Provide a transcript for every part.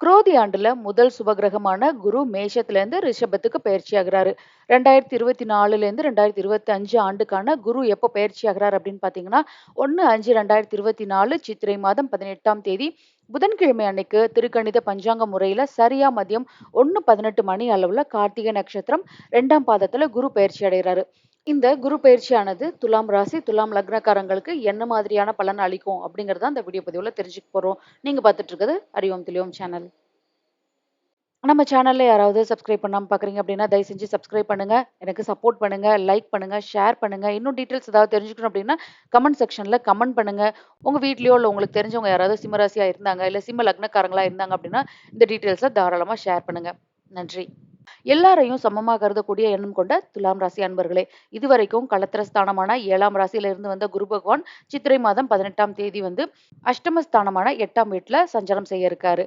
குரோதி ஆண்டுல முதல் சுபகிரகமான குரு மேஷத்துல இருந்து ரிஷபத்துக்கு பயிற்சி ஆகிறாரு ரெண்டாயிரத்தி இருபத்தி நாலுல இருந்து ரெண்டாயிரத்தி இருபத்தி அஞ்சு ஆண்டுக்கான குரு எப்போ பயிற்சி ஆகுறாரு அப்படின்னு பாத்தீங்கன்னா ஒன்னு அஞ்சு ரெண்டாயிரத்தி இருபத்தி நாலு சித்திரை மாதம் பதினெட்டாம் தேதி. புதன்கிழமை அன்னைக்கு திருக்கணித பஞ்சாங்க முறையில சரியா மதியம் ஒன்னு பதினெட்டு மணி அளவுல கார்த்திகை நட்சத்திரம் ரெண்டாம் பாதத்துல குரு பயிற்சி அடைகிறாரு. இந்த குரு பயிற்சியானது துலாம் ராசி துலாம் லக்னக்காரங்களுக்கு என்ன மாதிரியான பலன் அளிக்கும் அப்படிங்கறத அந்த வீடியோ பதிவுல தெரிஞ்சுக்க போறோம். நீங்க பார்த்துட்டு இருக்கிறது அறிவோம் தெளிவோம் சேனல். நம்ம சேனல்ல யாராவது சப்ஸ்கிரைப் பண்ணாம பாக்குறீங்க அப்படின்னா தயவு செஞ்சு சப்ஸ்கிரைப் பண்ணுங்க. எனக்கு சப்போர்ட் பண்ணுங்க லைக் பண்ணுங்க ஷேர் பண்ணுங்க. இன்னும் டீட்டெயில்ஸ் ஏதாவது தெரிஞ்சுக்கணும் அப்படின்னா கமெண்ட் செக்ஷன்ல கமெண்ட் பண்ணுங்க. உங்க வீட்லயோ இல்ல உங்களுக்கு தெரிஞ்சவங்க யாராவது சிம்மராசியா இருந்தாங்க இல்ல சிம்ம லக்னக்காரங்களா இருந்தாங்க அப்படின்னா இந்த டீட்டெயில்ஸை தாராளமா ஷேர் பண்ணுங்க. நன்றி. எல்லாரையும் சமமா கருதக்கூடிய எண்ணம் கொண்ட துலாம் ராசி அன்பர்களே இதுவரைக்கும் ஸ்தானமான ஏழாம் ராசியில இருந்து வந்த குரு பகவான் சித்திரை மாதம் பதினெட்டாம் தேதி வந்து அஷ்டமஸ்தானமான எட்டாம் வீட்டுல சஞ்சாரம் செய்ய இருக்காரு.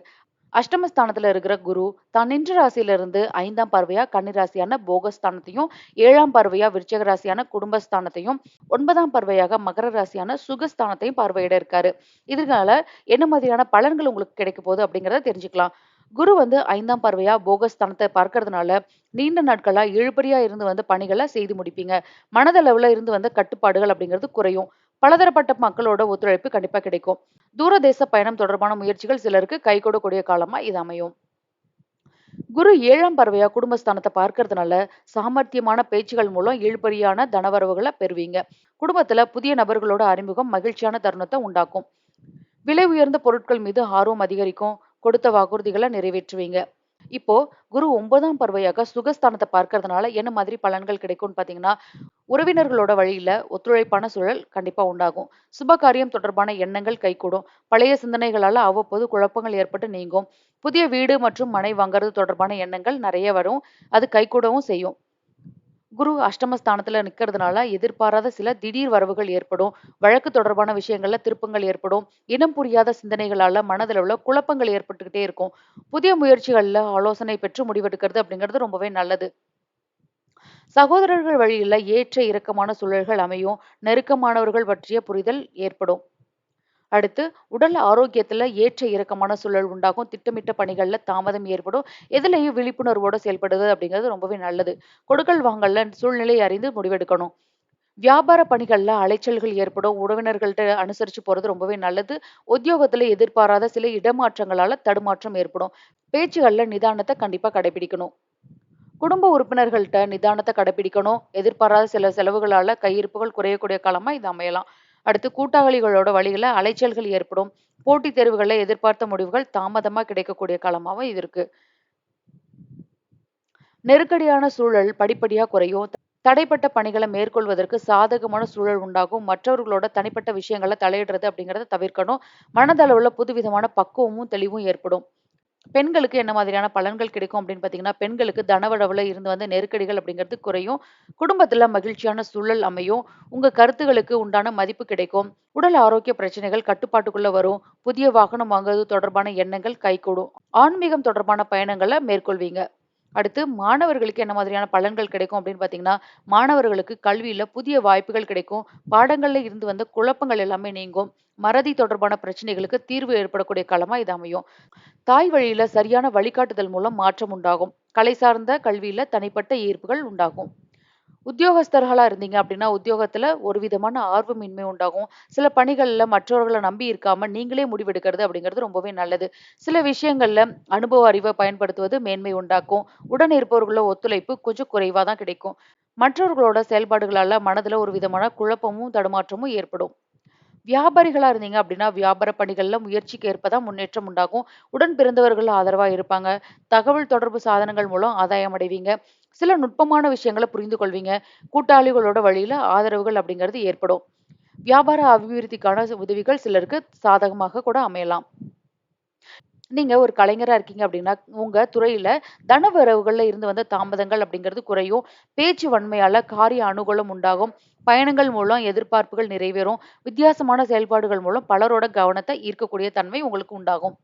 அஷ்டமஸ்தானத்துல இருக்கிற குரு தான் நின்ற ராசியில இருந்து ஐந்தாம் பார்வையா கன்னி ராசியான போகஸ்தானத்தையும் ஏழாம் பார்வையா விருச்சக ராசியான குடும்பஸ்தானத்தையும் ஒன்பதாம் பார்வையாக மகர ராசியான சுகஸ்தானத்தையும் பார்வையிட இருக்காரு. இதனால என்ன மாதிரியான பலன்கள் உங்களுக்கு கிடைக்க போகுது அப்படிங்கிறத தெரிஞ்சுக்கலாம். குரு வந்து ஐந்தாம் பார்வையா போகஸ்தானத்தை பார்க்கறதுனால நீண்ட நாட்களா இழுபறியா இருந்து வந்த பணிகளை செய்து முடிப்பீங்க. மனதளவுல இருந்து வந்த கட்டுப்பாடுகள் அப்படிங்கிறது குறையும். பலதரப்பட்ட மக்களோட ஒத்துழைப்பு கண்டிப்பா கிடைக்கும். தூரதேச பயணம் தொடர்பான முயற்சிகள் சிலருக்கு கை கொடுக்கூடிய காலமா இது அமையும். குரு ஏழாம் பறவையா குடும்பஸ்தானத்தை பார்க்கறதுனால சாமர்த்தியமான பேச்சுகள் மூலம் இழுபறியான தனவரவுகளை பெறுவீங்க. குடும்பத்துல புதிய நபர்களோட அறிமுகம் மகிழ்ச்சியான தருணத்தை உண்டாக்கும். விலை உயர்ந்த பொருட்கள் மீது ஆர்வம் அதிகரிக்கும். கொடுத்த வாக்குறுதிகளை நிறைவேற்றுவீங்க. இப்போ குரு ஒன்பதாம் பறவையாக சுகஸ்தானத்தை பார்க்கறதுனால என்ன மாதிரி பலன்கள் கிடைக்கும்னு பாத்தீங்கன்னா உறவினர்களோட வழியில ஒத்துழைப்பான சூழல் கண்டிப்பா உண்டாகும். சுப காரியம் தொடர்பான எண்ணங்கள் கைகூடும். பழைய சிந்தனைகளால அவ்வப்போது குழப்பங்கள் ஏற்பட்டு நீங்கும். புதிய வீடு மற்றும் மனை வாங்குறது தொடர்பான எண்ணங்கள் நிறைய வரும். அது கைகூடவும் செய்யும். குரு அஷ்டமஸ்தானத்துல நிக்கிறதுனால எதிர்பாராத சில திடீர் வரவுகள் ஏற்படும். வழக்கு தொடர்பான விஷயங்கள்ல திருப்பங்கள் ஏற்படும். இனம் புரியாத சிந்தனைகளால மனதளவுல குழப்பங்கள் ஏற்பட்டுக்கிட்டே இருக்கும். புதிய முயற்சிகள்ல ஆலோசனை பெற்று முடிவெடுக்கிறது அப்படிங்கிறது ரொம்பவே நல்லது. சகோதரர்கள் வழியில ஏற்ற இறக்கமான சூழல்கள் அமையும். நெருக்கமானவர்கள் பற்றிய புரிதல் ஏற்படும். அடுத்து உடல் ஆரோக்கியத்தில் ஏற்ற இறக்கமான சூழல் உண்டாகும். திட்டமிட்ட பணிகளில் தாமதம் ஏற்படும். எதுலேயும் விழிப்புணர்வோடு செயல்படுது அப்படிங்கிறது ரொம்பவே நல்லது. கொடுக்கல் வாங்கல சூழ்நிலை அறிந்து முடிவெடுக்கணும். வியாபார பணிகளில் அலைச்சல்கள் ஏற்படும். உறவினர்கள்ட்ட அனுசரித்து போகிறது ரொம்பவே நல்லது. உத்தியோகத்தில் எதிர்பாராத சில இடமாற்றங்களால் தடுமாற்றம் ஏற்படும். பேச்சுகளில் நிதானத்தை கண்டிப்பாக கடைபிடிக்கணும். குடும்ப உறுப்பினர்கள்ட்ட நிதானத்தை கடைபிடிக்கணும். எதிர்பாராத சில செலவுகளால் கையிருப்புகள் குறையக்கூடிய காலமாக இது அமையலாம். அடுத்து கூட்டாளிகளோட வழிகளில் அலைச்சல்கள் ஏற்படும். போட்டித் தேர்வுகளில் எதிர்பார்த்த முடிவுகள் தாமதமா கிடைக்கக்கூடிய காலமாகவும் இது இருக்கு. நெருக்கடியான சூழல் படிப்படியா குறையும். தடைப்பட்ட பணிகளை மேற்கொள்வதற்கு சாதகமான சூழல் உண்டாகும். மற்றவர்களோட தனிப்பட்ட விஷயங்களை தலையிடுறது அப்படிங்கறத தவிர்க்கணும். மனதளவில் புதுவிதமான பக்குவமும் தெளிவும் ஏற்படும். பெண்களுக்கு என்ன மாதிரியான பலன்கள் கிடைக்கும் அப்படின்னு பார்த்தீங்கன்னா பெண்களுக்கு தனவளவுல இருந்து வந்த நெருக்கடிகள் அப்படிங்கிறது குறையும். குடும்பத்துல மகிழ்ச்சியான சூழல் அமையும். உங்க கருத்துகளுக்கு உண்டான மதிப்பு கிடைக்கும். உடல் ஆரோக்கிய பிரச்சனைகள் கட்டுப்பாட்டுக்குள்ள வரும். புதிய வாகனம் வாங்குவது தொடர்பான எண்ணங்கள் கைகூடும். ஆன்மீகம் தொடர்பான பயணங்களை மேற்கொள்வீங்க. அடுத்து மாணவர்களுக்கு என்ன மாதிரியான பலன்கள் கிடைக்கும் அப்படின்னு பார்த்தீங்கன்னா மாணவர்களுக்கு கல்வியில புதிய வாய்ப்புகள் கிடைக்கும். பாடங்கள்ல இருந்து வந்த குழப்பங்கள் எல்லாமே நீங்கும். மறதி தொடர்பான பிரச்சனைகளுக்கு தீர்வு ஏற்படக்கூடிய காலமா இது அமையும். தாய் வழியில சரியான வழிகாட்டுதல் மூலம் மாற்றம் உண்டாகும். கலை சார்ந்த கல்வியில தனிப்பட்ட ஈர்ப்புகள் உண்டாகும். உத்தியோகஸ்தர்களா இருந்தீங்க அப்படின்னா உத்தியோகத்துல ஒரு விதமான ஆர்வமின்மை உண்டாகும். சில பணிகள்ல மற்றவர்களை நம்பி இருக்காம நீங்களே முடிவெடுக்கிறது அப்படிங்கிறது ரொம்பவே நல்லது. சில விஷயங்கள்ல அனுபவ அறிவை பயன்படுத்துவது மேன்மை உண்டாக்கும். உடன் இருப்பவர்களோட ஒத்துழைப்பு கொஞ்சம் குறைவா தான் கிடைக்கும். மற்றவர்களோட செயல்பாடுகளால மனதுல ஒரு விதமான குழப்பமும் தடுமாற்றமும் ஏற்படும். வியாபாரிகளா இருந்தீங்க அப்படின்னா வியாபார பணிகள்ல முயற்சிக்கு ஏற்பதான் முன்னேற்றம் உண்டாகும். உடன் பிறந்தவர்கள் ஆதரவா இருப்பாங்க. தகவல் தொடர்பு சாதனங்கள் மூலம் ஆதாயம் அடைவீங்க சில நுட்பமான விஷயங்களை புரிந்து கொள்வீங்க. கூட்டாளிகளோட வழியில ஆதரவுகள் அப்படிங்கிறது ஏற்படும். வியாபார அபிவிருத்திக்கான உதவிகள் சிலருக்கு சாதகமாக கூட அமையலாம். நீங்க ஒரு கலைஞரா இருக்கீங்க அப்படின்னா உங்க துறையில தனவரவுகள்ல இருந்து வந்த தாமதங்கள் அப்படிங்கிறது குறையும். பேச்சு வன்மையால காரிய அனுகூலம் உண்டாகும். பயணங்கள் மூலம் எதிர்பார்ப்புகள் நிறைவேறும். வித்தியாசமான செயல்பாடுகள் மூலம் பலரோட கவனத்தை ஈர்க்கக்கூடிய தன்மை உங்களுக்கு உண்டாகும்.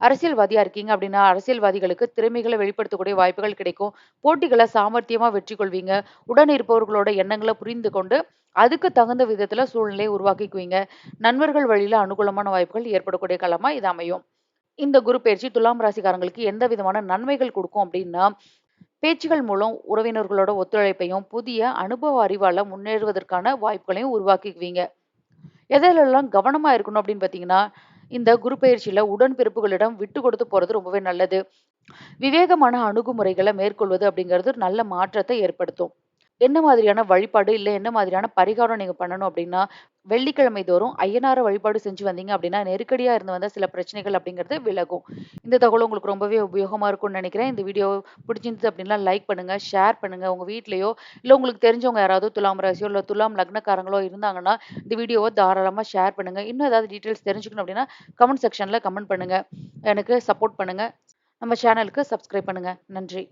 அரசியல்வாதியா இருக்கீங்க அப்படின்னா அரசியல்வாதிகளுக்கு திறமைகளை வெளிப்படுத்தக்கூடிய வாய்ப்புகள் கிடைக்கும். போட்டிகளை சாமர்த்தியமா வெற்றி கொள்வீங்க. உடன் இருப்பவர்களோட எண்ணங்களை புரிந்து கொண்டு அதுக்கு தகுந்த விதத்துல சூழ்நிலையை உருவாக்கிக்குவீங்க. நண்பர்கள் வழியில அனுகூலமான வாய்ப்புகள் ஏற்படக்கூடிய காலமா இது அமையும். இந்த குரு பயிற்சி துலாம் ராசிக்காரங்களுக்கு எந்த விதமான நன்மைகள் கொடுக்கும் அப்படின்னா பேச்சுகள் மூலம் உறவினர்களோட ஒத்துழைப்பையும் புதிய அனுபவ அறிவால முன்னேறுவதற்கான வாய்ப்புகளையும் உருவாக்கிக்குவீங்க. எதிலெல்லாம் கவனமா இருக்கணும் அப்படின்னு பார்த்தீங்கன்னா இந்த குரு பயிற்சியில உடன்பிறப்புகளிடம் விட்டு கொடுத்து போறது ரொம்பவே நல்லது. விவேகமான அணுகுமுறைகளை மேற்கொள்வது அப்படிங்கிறது நல்ல மாற்றத்தை ஏற்படுத்தும். என்ன மாதிரியான வழிபாடு இல்லை என்ன மாதிரியான பரிகாரம் நீங்க பண்ணணும் அப்படின்னா வெள்ளிக்கிழமை தோறும் ஐயனார வழிபாடு செஞ்சு வந்தீங்க அப்படின்னா நெருக்கடியா இருந்து வந்த சில பிரச்சனைகள் அப்படிங்கிறது விலகும். இந்த தகவல் உங்களுக்கு ரொம்பவே உபயோகமா இருக்கும்னு நினைக்கிறேன். இந்த வீடியோ பிடிச்சிருந்தது அப்படின்னா லைக் பண்ணுங்க ஷேர் பண்ணுங்க. உங்க வீட்லயோ இல்லை உங்களுக்கு தெரிஞ்சவங்க யாராவது துலாம் ராசியோ இல்லை துலாம் லக்னக்காரங்களோ இருந்தாங்கன்னா இந்த வீடியோவை தாராளமா ஷேர் பண்ணுங்க. இன்னும் ஏதாவது டீட்டெயில்ஸ் தெரிஞ்சுக்கணும் அப்படின்னா கமெண்ட் செக்ஷன்ல கமெண்ட் பண்ணுங்க. எனக்கு சப்போர்ட் பண்ணுங்க. நம்ம சேனலுக்கு சப்ஸ்கிரைப் பண்ணுங்க. நன்றி.